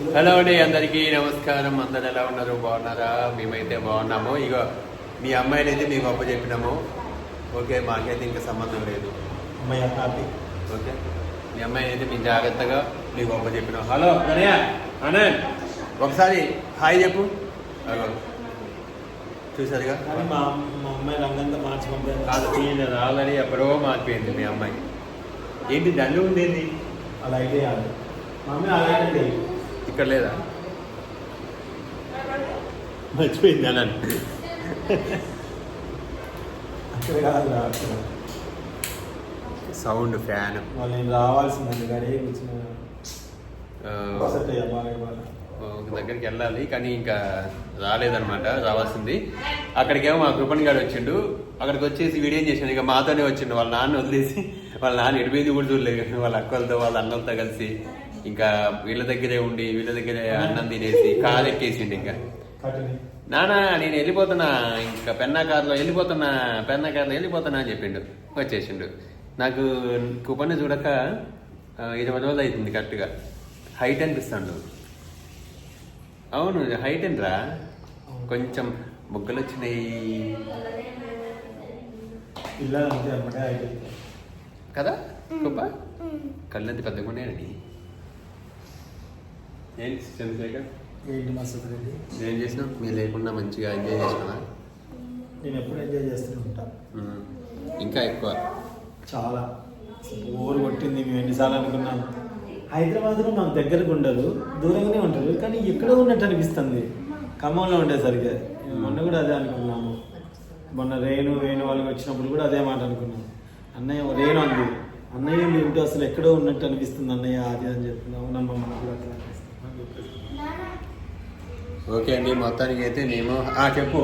Hello అండి అందరికీ నమస్కారం. అందరు ఎలా ఉన్నారు? బాగున్నారా? మేమైతే బాగున్నాము. ఇక మీ అమ్మాయిని అయితే మీకు గొప్ప చెప్పినాము. ఓకే మాకైతే ఇంకా సంబంధం లేదు. అమ్మాయి హ్యాపీ ఓకే. మీ అమ్మాయిని అయితే మేము జాగ్రత్తగా మీకు గొప్ప చెప్పినాం. హలో ఆనంద్ ఒకసారి హాయ్ చెప్పు. అగో. చూసారుగా? మా మా అమ్మాయి రంగంతా మార్చి ఆల్రెడీ ఎప్పుడో మారిపోయింది మీ అమ్మాయి. ఏంటి దండు ఉంది అలా అయితే మా అమ్మాయి అలాగే ఇక్కడ లేదా? మర్చిపోయింది అక్కడ సౌండ్ ఫ్యాన్. నేను రావాల్సిందండి బాగా ఒక దగ్గరికి వెళ్ళాలి కానీ ఇంకా రాలేదన్నమాట రావాల్సింది. అక్కడికేమో మా కృపణ్ గారు వచ్చిండు. అక్కడికి వచ్చేసి వీడియో చేసాడు ఇక మాతోనే వచ్చిండు వాళ్ళ నాన్న వదిలేసి వాళ్ళ నాన్న ఎడిపోయింది కూడా చూడలేదు వాళ్ళ అక్కలతో వాళ్ళ అన్నంతో కలిసి. ఇంకా వీళ్ళ దగ్గరే ఉండి వీళ్ళ దగ్గరే అన్నం తినేసి కారు ఎక్కేసిండు ఇంకా. కట్టుని నానా నేను వెళ్ళిపోతున్నా ఇంకా పెన్నా కార్లో వెళ్ళిపోతున్నా పెన్నా కార్లో వెళ్ళిపోతున్నా అని చెప్పిండు. వచ్చేసిండు. నాకు కుపన్ చూడక ఆ, ఇరవై రోజులు అవుతుంది కరెక్ట్గా. హైట్ అనిపిస్తాడు. అవును హైట్ రా కొంచెం బుగ్గలు వచ్చినాయి. కదా కుప్ప కళ్ళంత పెద్దగా ఉన్నాయండి ఏంటి చంద్రశేఖర్ ఏంటి మస్తు రెడ్డి ఏం చేసినావు? మీరు లేకుండా మంచిగా ఎంజాయ్ చేసినా నేను ఎప్పుడు ఎంజాయ్ చేస్తూనే ఉంటా. ఇంకా ఎక్కువ? చాలా. ఓరు కొట్టింది మేము ఎన్నిసార్లు అనుకున్నాం హైదరాబాద్లో మాకు దగ్గరకు ఉండదు దూరంగానే ఉంటారు కానీ ఎక్కడో ఉన్నట్టు అనిపిస్తుంది. ఖమ్మంలో ఉండేసరికి మొన్న కూడా అదే అనుకున్నాము. మొన్న రేణు వేణు వాళ్ళకి వచ్చినప్పుడు కూడా అదే మాట అనుకున్నాం అన్నయ్య రేణు అంది అన్నయ్య మీ ఇంటి అసలు ఎక్కడో ఉన్నట్టు అనిపిస్తుంది అన్నయ్య అది అని చెప్తున్నాము. నమ్మ మనకు కూడా అట్లా. ఓకే అండి మొత్తానికి అయితే మేము ఆ చెప్పు.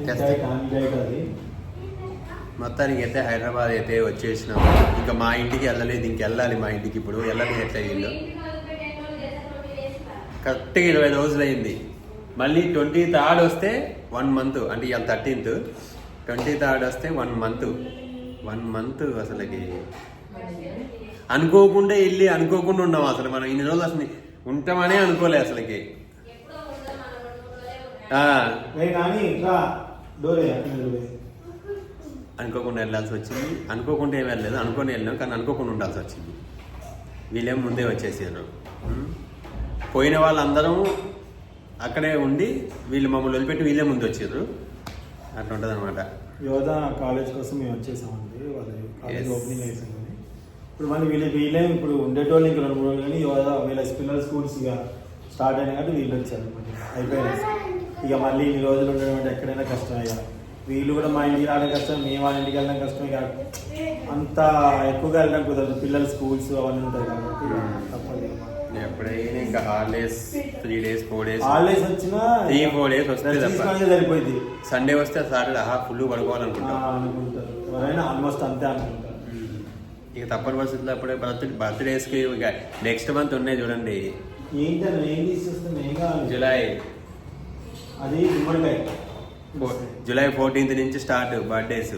ఎంజాయ్ కాదు. మొత్తానికి అయితే హైదరాబాద్ అయితే వచ్చేసినాం. ఇంకా మా ఇంటికి వెళ్ళలేదు ఇంకెళ్ళాలి మా ఇంటికి ఇప్పుడు. వెళ్ళలేదు ఎట్లా అయ్యిందో కరెక్ట్గా ఇరవై రోజులు అయింది మళ్ళీ ట్వంటీ థర్డ్ వస్తే వన్ మంత్. అంటే ఇవాళ థర్టీన్త్. ట్వంటీ థర్డ్ వస్తే వన్ మంత్. వన్ మంత్ అసలుకి. అనుకోకుండా వెళ్ళి అనుకోకుండా ఉన్నాం అసలు. మనం ఇన్ని రోజులు అసలు ఉంటామనే అనుకోలే అసలుకి. కానీ ఇట్లా డోరే అక్కడ డోరే అనుకోకుండా వెళ్ళాల్సి వచ్చింది. అనుకోకుండా ఏం వెళ్ళలేదు. అనుకొని వెళ్ళాం కానీ అనుకోకుండా ఉండాల్సి వచ్చింది. వీళ్ళేం ముందే వచ్చేసారు? పోయిన వాళ్ళందరం అక్కడే ఉండి వీళ్ళు మమ్మల్ని వదిలిపెట్టి వీళ్ళే ముందు వచ్చారు అట్లా ఉంటుంది అనమాట యోధ కాలేజ్ కోసం మేము వచ్చేసామండి. వాళ్ళ కాలేజ్. ఓపెనింగ్ అయిపోయింది. ఇప్పుడు మళ్ళీ వీళ్ళు వీళ్ళే ఇప్పుడు ఉండేటోళ్ళు ఇంకా రెండు మూడు రోజులు కానీ యోధ వీళ్ళ పిల్లల స్కూల్స్ ఇక స్టార్ట్ అయినా కాబట్టి వీళ్ళు వచ్చారు. మళ్ళీ అయిపోయింది ఇక మళ్ళీ ఇన్ని రోజులు ఉండడం అంటే ఎక్కడైనా కష్టం ఇక. వీళ్ళు కూడా మా ఇంటికి రావడం కష్టం మేము వాళ్ళ ఇంటికి వెళ్ళడం కష్టం ఇక అంత ఎక్కువగా వెళ్ళడం కుదరదు. పిల్లల స్కూల్స్ అవన్నీ ఉంటాయి కాబట్టి ఇక తప్పదు. ఇక. ఎప్పుడైనా ఇంకా holidays three days four days holidays వచ్చినా వస్తే సరిపోయింది. సండే వస్తే సాటర్డే ఆహా ఫుల్ పడుకోవాలనుకుంటాం. అనుకుంటారు. ఎవరైనా ఆల్మోస్ట్ అంతే అనుకుంటారు. ఉం. ఇక తప్పని పరిస్థితుల్లో అప్పుడే బర్త్ బర్త్డేస్కి ఇక నెక్స్ట్ మంత్ ఉన్నాయి చూడండి. ఏం తీసేస్తాను ఏం కావాలి? జూలై. అది గుమ్మడికాయ. జూలై ఫోర్టీన్త్ నుంచి స్టార్ట్ బర్త్డేస్.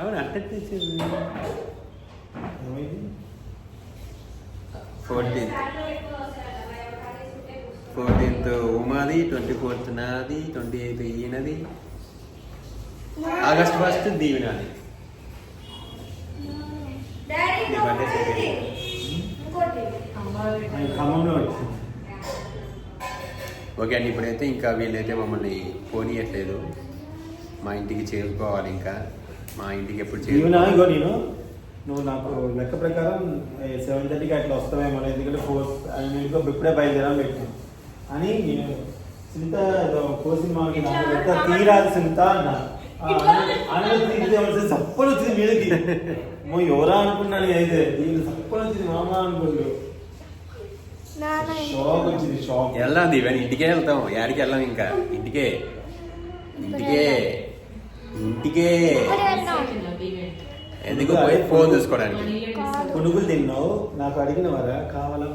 అవును అంటే తెచ్చింది. ఏమైంది? ఫోర్టీన్త్. ఫోర్టీన్త్ ఉమాది ట్వంటీ ఫోర్త్ నాది ట్వంటీ ఎయిత్ ఈయనది. ఆగస్ట్ ఫస్ట్ దీవినాది. బర్త్డే సెకండ్ అది ఖమ్మంలో వచ్చింది ఓకే అండి ఇప్పుడైతే ఇంకా వీళ్ళైతే మమ్మల్ని పోనీయట్లేదు. మా ఇంటికి చేరుకోవాలి ఇంకా. మా ఇంటికి ఎప్పుడు ఇగో నేను? నువ్వు నాకు లెక్క ప్రకారం సెవెన్ థర్టీకి అట్లా వస్తావేమో ఎందుకంటే ఫోర్ ఇంకో ఇప్పుడే బయలుదేరాలని పెట్టాను. అని నేను సింత ఏదో కోసిన మాకి నాకు పెద్ద తీరాలి సింత అన్న. ఆ, అన్న- అన్న తీరితే వచ్చి సప్పలు వచ్చింది మీదకి. ఎవరా అనుకున్నాను అయితే? దీని సప్పలు వచ్చింది మామ అనుకుంటు నాన్న షాక్ వచ్చింది షాక్ వెళ్దాం దీవెన్ ఇంటికే వెళ్తాం యాడికి వెళ్ళాం ఇంకా. ఇంటికే. ఇంటికే. ఇంటికే. ఎందుకు పోయి ఫోన్ చూసుకోవడానికి? పునుగులు తిన్నావు? నాకు అడిగిన వారా? కావాలా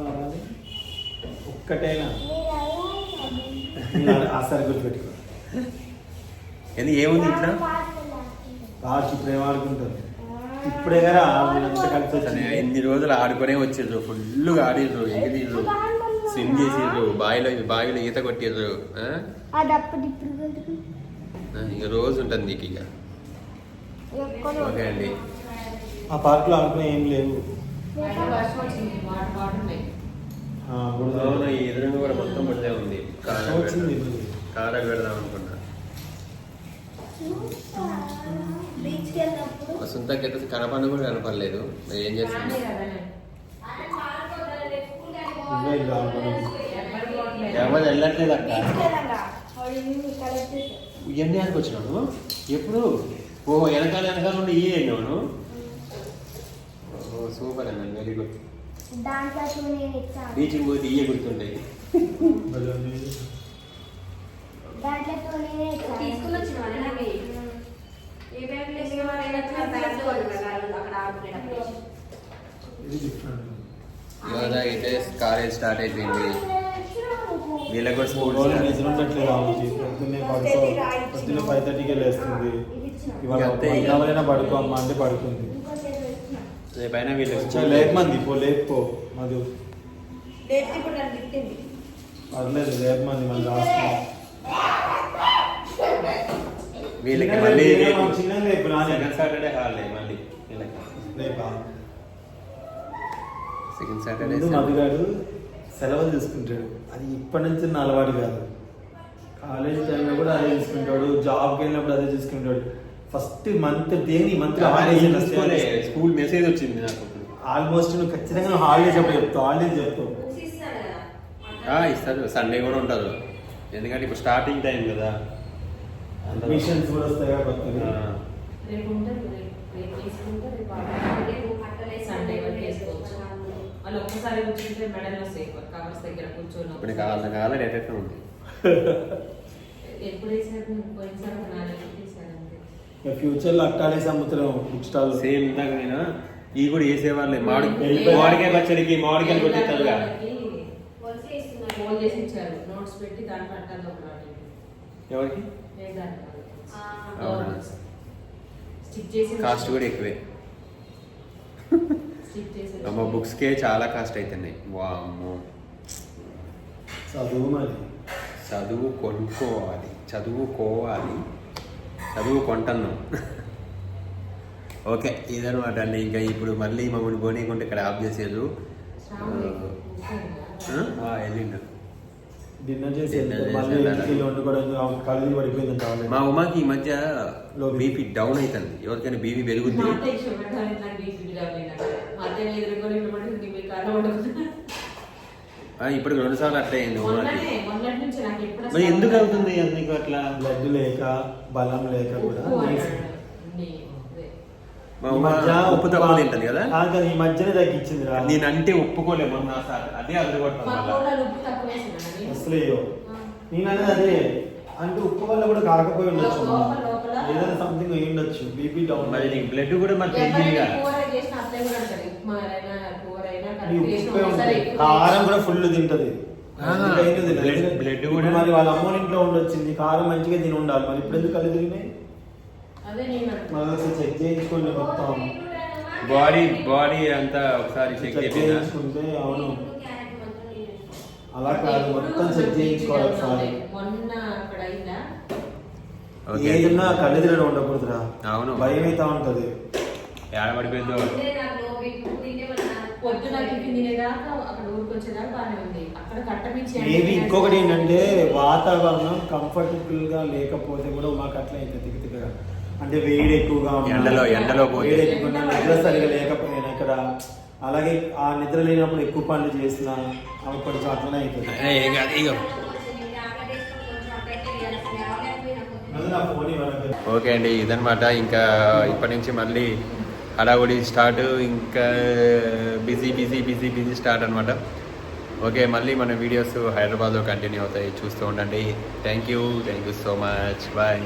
ఒక్కటైనా. మీరు నేను ఆ సరి గుర్తుపెట్టుకో ఎందుకు ఏముంది ఇంట్లో? ఇప్పుడు ఏం ఆడుకుంటుంది. ఇప్పుడే కదా కలిసి ఎన్ని రోజులు ఆడుకునే వచ్చిర్రు ఫుల్గా ఆడిర్రు ఎగిరిర్రు స్విమ్ చేసిర్రు బావిలో బావిలో ఈత కొట్టిర్రు ఇక రోజు ఉంటుంది నీకు ఇక. ఓకే అండి. ఆ పార్క్లో ఆడుకునే ఏం లేవు. అవును ఎదురుగా కూడా మొత్తం పడితే ఉంది. కారం పెడదాం. కారం పెడదాం అనుకున్నా. బీచ్కి వెళ్ళినప్పుడు వసంతకి అయితే కనపడిన కూడా కనపడలేదు. ఏం చేస్తుంది. ఎవరు వెళ్ళట్లేదు అక్క. ఇవన్నీ ఆడికి వచ్చినావు ఎప్పుడు? ఓ వెనకాల వెనకాల నుండి ఈ ఓ సూపర్ అన్న వెరీ గుడ్. బీచ్కి పోతే ఇయ్య గుర్తుంటాయి భలే ఉంది. దాంట్లో టూ నేనే ఇచ్చాను తీసుకుని వచ్చినవా అవి? ఏ బ్యాగ్ ఇది different. ఇవాళ అయితే కాలేజ్ స్టార్ట్ అయిపోయింది వీళ్ళకి కూడా మూడు స్కూల్ రోజులు నిద్ర ఉండట్లేదు ఆమెకి పొద్దున్నే పడుకో పొద్దున్నే ఫైవ్ థర్టీకే లేస్తుంది ఇవాళ అంతే ఇక. పడుకోవాలైనా పడుకో అమ్మ అంటే పడుకుంది రేపైనా వీళ్ళకి వచ్చా స్కూల్ లేకమంది పో లేకపో మధు లేకపోతే ఇప్పుడు నన్ను తిట్టింది పర్లేదు లేకమంది మళ్ళీ రాస్తుంది వీళ్ళకి చిన్నగా మళ్ళీ లేపు, మాకు చిన్నగా లేపు నానే. సెకండ్ సాటర్డే హాలిడే మళ్ళీ వీళ్ళకి రేపా సెకండ్ సాటర్డే మధుగాడు సెలవులు తీసుకుంటాడు. అది ఇప్పటి నుంచి నా అలవాటు కాదు. కాలేజ్ టైంలో కూడా అదే తీసుకుంటాడు. జాబ్కి వెళ్ళినప్పుడు అదే తీసుకుంటాడు. ఫస్ట్ మంత్ దేని? మంత్ స్కూల్ మెసేజ్ వచ్చింది నాకు. ఆల్మోస్ట్ నువ్వు ఖచ్చితంగా హాలిడేస్ అప్పుడు చెప్తావు. హాలిడేస్ చెప్తావు. ఇస్తారు సండే కూడా ఉంటారు. ఎందుకంటే ఇప్పుడు స్టార్టింగ్ టైం కదా. అందరూ- మిషన్స్ కూడా వస్తాయి అట్టలే వాళ్ళు ఒక్కసారి కూర్చుంటే మెడల్ వస్తాయి కవర్స్ దగ్గర కూర్చొని. ఇప్పుడు కావాలి కావాలి ఎట్లా ఉంది. ఎప్పుడు వేసారు? పోయినసారి ఇక ఫ్యూచర్లో అట్టాలేసి అమ్ముతున్నాం బుక్ స్టాల్ సేమ్ ఇందాక నేను ఈ కూడా వేసేవాళ్ళే. మామిడి మామిడికాయ పచ్చడికి మామిడికాయలు ఇస్తున్నారు ఫోన్ చేసి ఇచ్చారు నోట్స్ పెట్టి దాంట్లో అట్టాలి ఒక రాటి ఎవరికి. స్టిక్ చేసి కాస్ట్ కూడా ఎక్కువే. అమ్మ బుక్స్కే చాలా కాస్ట్ అవుతున్నాయి వామ్మో. చదువు మరి చదువు కొనుక్కోవాలి చదువుకోవాలి చదువు కొంటున్నాం. ఓకే ఇదనమాట అండి. ఇంకా ఇప్పుడు మళ్ళీ మమ్మల్ని పోనీకుంటే ఇక్కడ ఆఫ్ చేసేది వెళ్ళిండు. మా. ఉమాకి ఈ మధ్య. బీపీ డౌన్ అవుతుంది. ఎవరికైనా బీపీ పెరుగుద్ది. ఎదురుకొని కారణం ఇప్పుడు రెండు సార్లు అట్లా అయింది మరి ఎందుకు అవుతుంది నీకు అట్లా బ్లడ్ లేక బలం లేక కూడా? ఉప్పు. నీ- తక్కువ తింటది కదా? ఈ మధ్యనే తగ్గించింది రా. నేను అంటే ఒప్పుకోలేము మొన్న సార్. అదే వేసినానని. అసలు అయ్యో. నేను అనేది అదే. అంటే ఉప్పు వల్ల కూడా కాకపోయి ఉండొచ్చు. ఏదైనా సంథింగ్ అయి ఉండొచ్చు. బీపీ డౌన్ మరి బ్లడ్ కూడా మరి ఎవరైనా కదా. కూర కూడా ఫుల్ తింటది. బ్లడ్- బ్లడ్ కూడా- మరి వాళ్ళ అమ్మ ఇంట్లో ఉండొచ్చింది. కారం మంచిగా తిని ఉండాలి. మరి ఇప్పుడు ఎందుకు కళ్ళు తిరిగినాయి? చెక్ చేయించుకోండి మొత్తం. బాడీ బాడీ అంతా ఒకసారి చెక్ చేయించుకుంటే అవును. క్యారెట్ మొత్తం నేను అలా కాదు మొత్తం చెక్ చేయించుకోవాలి ఒకసారి. ఏదన్నా కళ్ళు తిరగడం ఉండకూడదురా. అవును. భయం అయితే ఉంటది. ఏడ పడిపోయిందో మేబీ ఇంకొకటి ఏంటంటే వాతావరణం కంఫర్టబుల్గా లేకపోతే కూడా మాకు అట్లా అయితే తిరుగుతుగా అంటే వేడి ఎక్కువగా ఎండలో- ఎండలో పోతే. వేడి నిద్ర సరిగా లేకపోయినా ఇక్కడ అలాగే ఆ నిద్ర లేనప్పుడు ఎక్కువ పనులు చేసిన ఆమె కొంచెం అట్లనే అవుతుంది ఓకే అండి ఇదనమాట ఇంకా ఇప్పటి నుంచి మళ్ళీ హడావుడి స్టార్ట్ ఇంకా busy busy busy busy start అనమాట ఓకే మళ్ళీ మన వీడియోస్ హైదరాబాద్లో కంటిన్యూ అవుతాయి. చూస్తూ ఉండండి. Thank you thank you so much bye